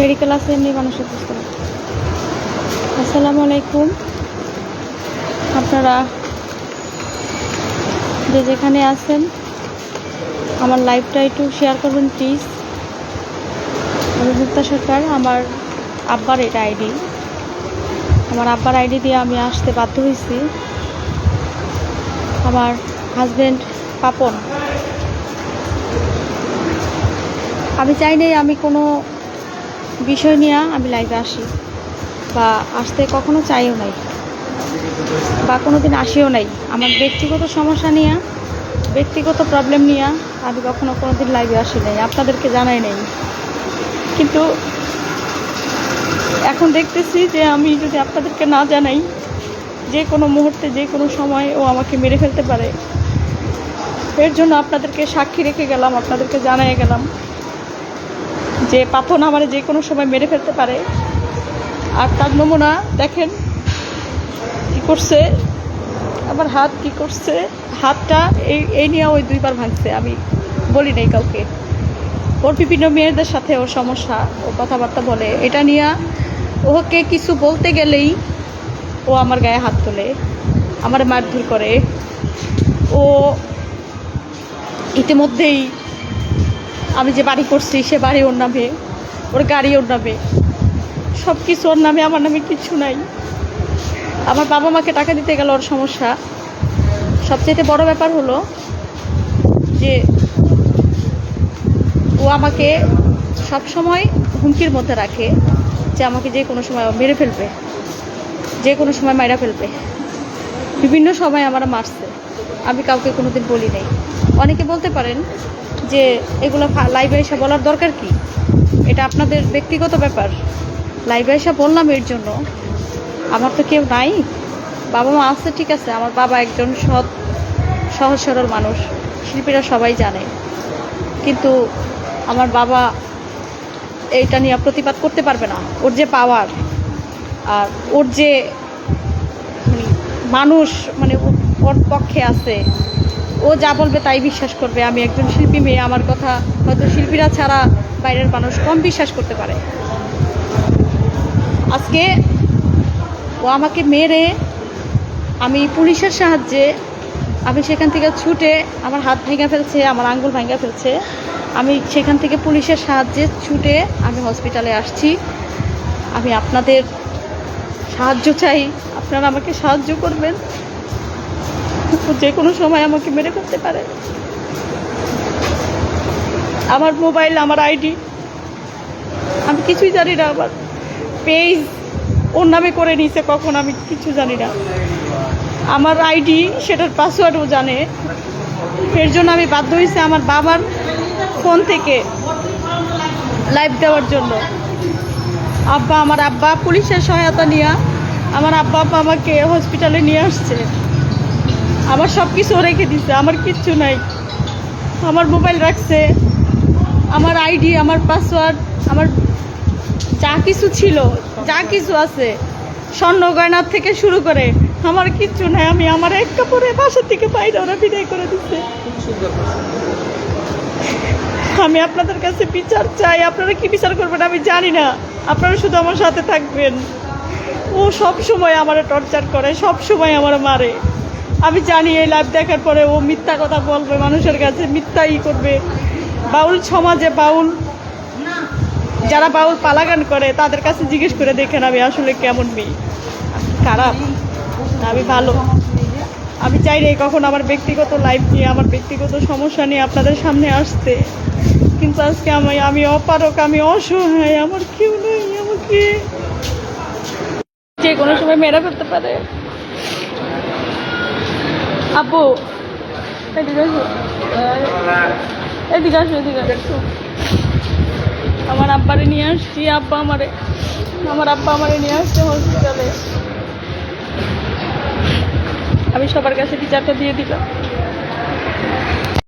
Medical আছে, এমনি মানুষের বুঝতে আসসালামু আলাইকুম। আপনারা যে যেখানে আছেন, আমার লাইভটা একটু শেয়ার করবেন প্লিজ আমি মুক্তা সরকার, আমার আব্বার এটা আইডি আমার আব্বার আইডি দিয়ে আমি আসতে বাধ্য হয়েছি। আমার হাজব্যান্ড পাপন। আমি চাই নাই আমি কোনো বিষয় নিয়ে আমি লাইভে আসি। বা আসতে কখনো চাইও নাই। বা কোনো দিন আসিও নাই। আমার ব্যক্তিগত সমস্যা নিয়ে, ব্যক্তিগত প্রবলেম নিয়ে আমি কখনো কোনো দিন লাইভে আসি নাই। আপনাদেরকে জানাই নাই। কিন্তু এখন দেখতেছি যে আমি যদি আপনাদেরকে না জানাই, যে কোনো মুহূর্তে, যে কোনো সময় ও আমাকে মেরে ফেলতে পারে। এর জন্য আপনাদেরকে সাক্ষী রেখে গেলাম, আপনাদেরকে জানাই গেলাম। যে পাথর আমার যে কোনো সময় মেরে ফেলতে পারে। আর তার নমুনা, দেখেন কি করছে। আমার হাত কি করছে? হাতটা এই এই নিয়ে ওই দুইবার ভাঙছে, আমি বলি নাই কাউকে। ওর বিভিন্ন মেয়েদের সাথে ওর সমস্যা, ও কথাবার্তা বলে। এটা নিয়ে ওকে কিছু বলতে গেলেই ও আমার গায়ে হাত তোলে, আমার মারধর করে। ও ইতিমধ্যেই আমি যে বাড়ি করছি, সে বাড়ি ওর নামে, ওর গাড়ি ওর নামে। সব কিছু ওর নামে, আমার নামে কিছু নাই। আমার বাবা মাকে টাকা দিতে গেলে ওর সমস্যা। সবচেয়ে বড় ব্যাপার হলো যে ও আমাকে সব সময় হুমকির মধ্যে রাখে যে আমাকে যে কোনো সময় মেরে ফেলবে, যে কোনো সময় মাইরা ফেলবে। বিভিন্ন সময় আমার মারছে। আমি কাউকে কোনোদিন বলি নাই। অনেকে বলতে পারেন যে এগুলো লাইভে এসে বলার দরকার কি? এটা আপনাদের ব্যক্তিগত ব্যাপার। লাইভে এসে বললাম এর জন্য। আমার তো কেউ নাই। বাবা মা আছে, ঠিক আছে। আমার বাবা একজন সৎ, সহজ, সরল মানুষ। শিল্পীরা সবাই জানে। কিন্তু আমার বাবা এইটা নিয়ে প্রতিবাদ করতে পারবে না। ওর যে পাওয়ার আর ওর যে মানুষ মানে ওর পক্ষে আছে। ও যা বলবে তাই বিশ্বাস করবে। আমি একজন শিল্পী মেয়ে, আমার কথা হয়তো শিল্পীরা ছাড়া বাইরের মানুষ কম বিশ্বাস করতে পারে। আজকে ও আমাকে মেরে, আমি পুলিশের সাহায্যে, আমি সেখান থেকে ছুটে আমার হাত ভেঙে ফেলছে, আমার আঙ্গুল ভেঙে ফেলছে। আমি সেখান থেকে পুলিশের সাহায্যে ছুটে আমি হসপিটালে আসছি। আমি আপনাদের সাহায্য চাই। আপনারা আমাকে সাহায্য করবেন। যে কোনো সময় আমাকে মেরে করতে পারে। আমার মোবাইল, আমার আইডি, আমি কিছুই জানি না আমার পেজ ওর নামে করে নিছে কখন, আমি কিছু জানি না। আমার আইডি, সেটার পাসওয়ার্ডও জানে। এর জন্য আমি বাধ্য হয়েছি আমার বাবার ফোন থেকে লাইভ দেওয়ার জন্য। আব্বা, আমার আব্বা পুলিশের সহায়তা নিয়ে, আমার আব্বা আব্বা আমাকে হসপিটালে নিয়ে আসছে। আমার সব কিছু রেখে দিছে, আমার কিচ্ছু নাই। আমার মোবাইল রাখছে, আমার আইডি আমার পাসওয়ার্ড আমার যা কিছু ছিল, যা কিছু আছে, স্বর্ণ গয়নার থেকে শুরু করে, আমার কিচ্ছু নাই। আমি আমার এক কাপড়ে বাসার থেকে বাইরে ওরা বিদায় করে দিচ্ছে আমি আপনাদের কাছে বিচার চাই। আপনারা কি বিচার করবেন আমি জানি না। আপনারা শুধু আমার সাথে থাকবেন। ও সব সময় আমার টর্চার করে, সব সময় আমার মারে। আমি জানি এই লাইভ দেখার পরে ও মিথ্যা কথা বলবে মানুষের কাছে মিথ্যা ই করবে। বাউল সমাজে বাউল, যারা বাউল পালাগান করে, তাদের কাছে জিজ্ঞেস করে দেখেন আমি আসলে কেমন মেয়ে। খারাপ আমি ভালো। আমি চাই রে কখন আমার ব্যক্তিগত লাইফ নিয়ে, আমার ব্যক্তিগত সমস্যা নিয়ে আপনাদের সামনে আসতে। কিন্তু আজকে আমি আমি অপারক, আমি অসহায়, আমার কেউ নেই, আমাকে। যে কোনো সময় মেরা ফেলতে পারে। আপু, এদিকে আসো। এদিকে আমার আব্বারে নিয়ে আসছি, আব্বা আমারে। আমার আব্বা আমারে নিয়ে আসছে হসপিটালে আমি সবার কাছে বিচারটা দিয়ে দিলাম।